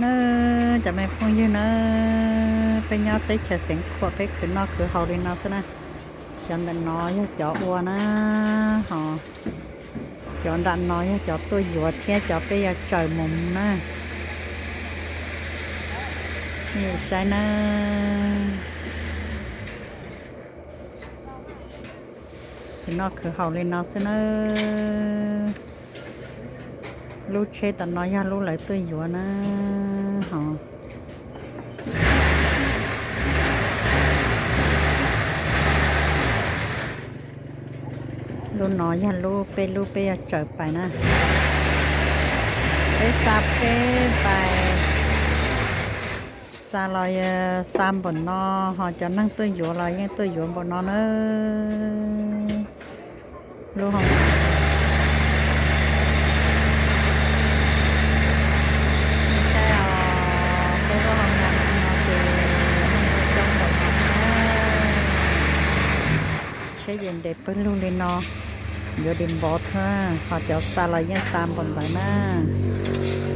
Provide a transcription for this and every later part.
เนอะจะไม่พูดเยอะเนอไปยอดเตะเฉเสียงขวบไปขึ้นนอกคือเขาเรียนนอซะนะจนดันน้อยจออัวนะหอจอนดันน้อยจอตัวหยวดแค่จอไปอยากจ่อยมุมนะนี่ใช่นะขึ้นนอกคือเขาเรียนนอซะเนอ รู้เชแต่น้อยยารูไหลตัวอยู่นะฮะรูน้อยย่ารู้ไปรู้ไปอยาเจอไปนะไปซับไปไปซาลอยซามบนนอหอจะนั่งตัวอยู่ลอยยังตัวอยู่บนนอเนอะรู้ห้องใช่หรอกเรียกว่าทำงานมันเอาเจจงหมดใช่เย็นเด็บเปิ้ลลุงเดนนอเดี๋ยวเดนบอสฮะขอเจ้าซาลายังซามบนใบหน้า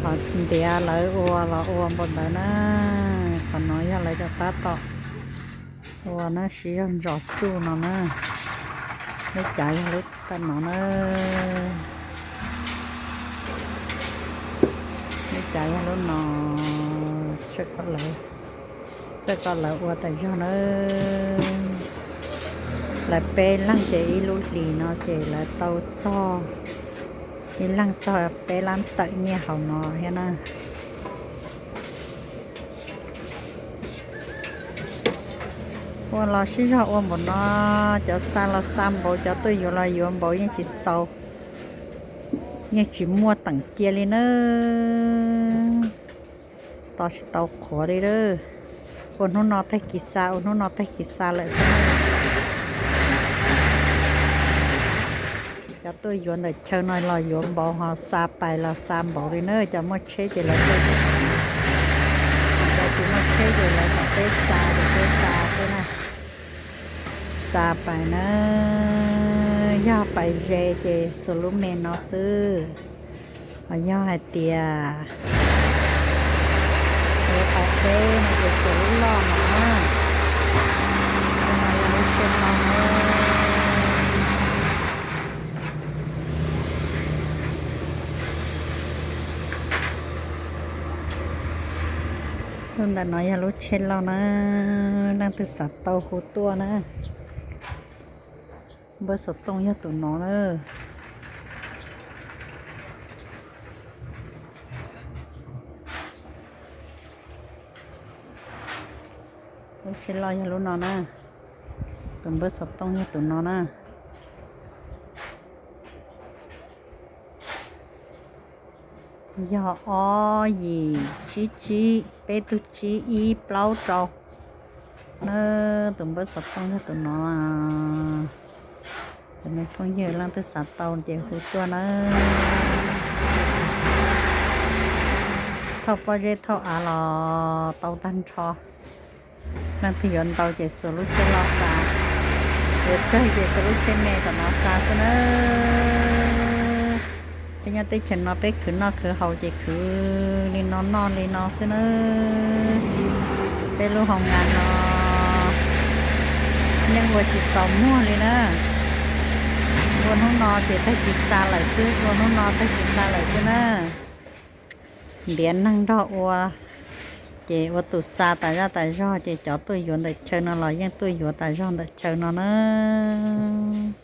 ขอเดียไหลอัวละอัวบนใบหน้าขอน้อยอะไรจะตัดต่ออัวน่าชี้ยังรอจู่นอนะไม่ใจลึกกันหนอนะไม่ใจแล้วนอเช็คก็เลยเช็คก็เลยวัวแต่ยอนเออ là pe lăng chế lũ lì nó, chế là tàu cho. Cái lăng cho pe lăng tự nhiên hầu nó hết nè ủa là xí ra ủa một nó cho xa là xăm bộ cho tôi vô là vô bộ những chỉ sâu nhưng chỉ mua tặng kia lên nữa tao sẽ tao khó đi đó. Ôn nó nó thấy kỳ xa ôn nó nó thấy kỳ xa lại sao กัตัวยวนเดเชิญน้อยลอยโยวนบอหอซาไปลาซามบอรีเนอร์จะมดเชจละเชจจะถึงมดเชจละกับเตซาเดเตซาใช่ไหมซาไปเนอย่อไปเจเจสุลุเมนอซื้อย่อให้เตีย นดาน้อยอย่าลุเช่นเรานะนั่งติดสัตว์เตาหูตัวนะ เบอร์สดตรงยาตุ่นน้องเนอลุเช่นเราอย่ารู้นอนะตุ่มเบอร์สดต้องให้ตุ่มน้องนะ ยออยีชิชิเปตุชิอีเปล่าจอเนอตุ่มเบสต้องถ้าตุ่น้อแต่ไม่ต้อเยอะล่างตัวสับเตาเจ้าวหูตัวเนอทอปเยทออาลอเตาตันชอนั่นทยนเตาเจสุลุเชลอกาเดี๋ยวเจอเจสุลุเชเมตนาองซาเนอ เปัญญาติฉันนอไปขืนนอคือเฮาจะคือลีนอนนอนลีนอนซะเนอเป็นรู้ของงานนอนยังวัวจิตสอมมั่วเลยนะวัวน้องนอนเจ็ดถ้าจิตซาไหลซื้อวัวน้องนอนถ้าจิตซาไหลซื้อนะเหรียญนั่งดอกวัวเจวัตุซาแต่ยาแต่ย่อเจจอตัวยวนแต่เชิญนอนลอยยังตัวยวนแต่ย่อแต่เชิญนอนเนอ